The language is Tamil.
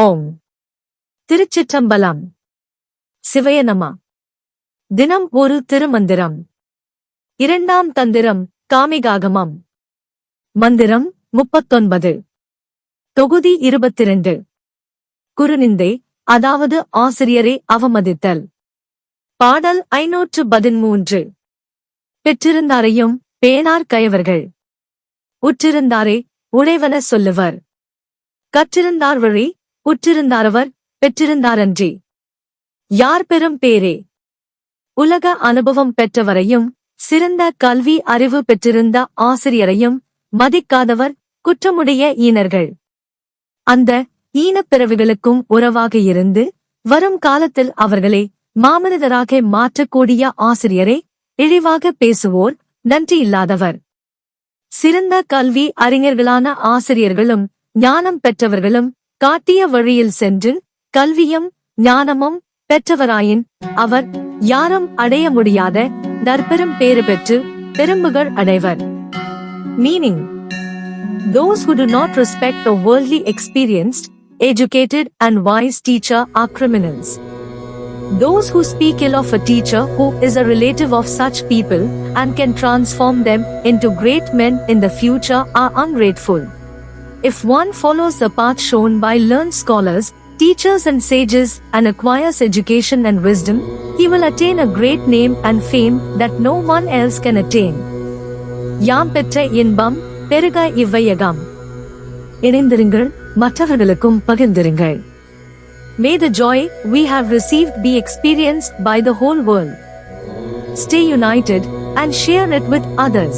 ஓம். திருச்சிற்றம்பலம். சிவயனமா. தினம் ஒரு திருமந்திரம். இரண்டாம் தந்திரம் காமிகாகமம். மந்திரம் முப்பத்தொன்பது. தொகுதி இருபத்திரண்டு. குருநிந்தை அதாவது ஆசிரியரை அவமதித்தல். பாடல் ஐநூற்று பதிமூன்று பெற்றிருந்தாரையும் பேனார் கயவர்கள். உற்றிருந்தாரே உழைவன சொல்லுவர். கற்றிருந்தார் வழி உற்றிருந்தாரவர் பெற்றிருந்தாரன்றி. யார் பெரும் பேரே? உலக அனுபவம் பெற்றவரையும் சிறந்த கல்வி அறிவு பெற்றிருந்த ஆசிரியரையும் மதிக்காதவர் குற்றமுடைய ஈனர்கள். அந்த ஈனப்பிறவிகளுக்கும் உறவாக இருந்து வரும் காலத்தில் அவர்களை மாமனிதராக மாற்றக்கூடிய ஆசிரியரை இழிவாக பேசுவோர் நன்றியில்லாதவர் சிறந்த கல்வி அறிஞர்களான ஆசிரியர்களும் ஞானம் பெற்றவர்களும் காட்டிய வழியில் சென்று கல்வியும் ஞானமும் பெற்றவராயின் அவர் யாரும் அடைய முடியாத நற்பெரும் பேறு பெற்று பெரும்புகள் அடைவர் meaning Those who do not respect a worldly experienced, educated and wise teacher are criminals. Those who speak ill of a teacher who is a relative of such people and can transform them into great men in the future are ungrateful. If one follows the path shown by learned scholars, teachers and sages and acquires education and wisdom, he will attain a great name and fame that no one else can attain. யாம் பெற்ற இன்பம் பெருக இவ்வையகம் இணைந்திருங்கள் மற்றவர்களுக்கும் பகிர்ந்திருங்கள் May the joy we have received be experienced by the whole world. Stay united and share it with others.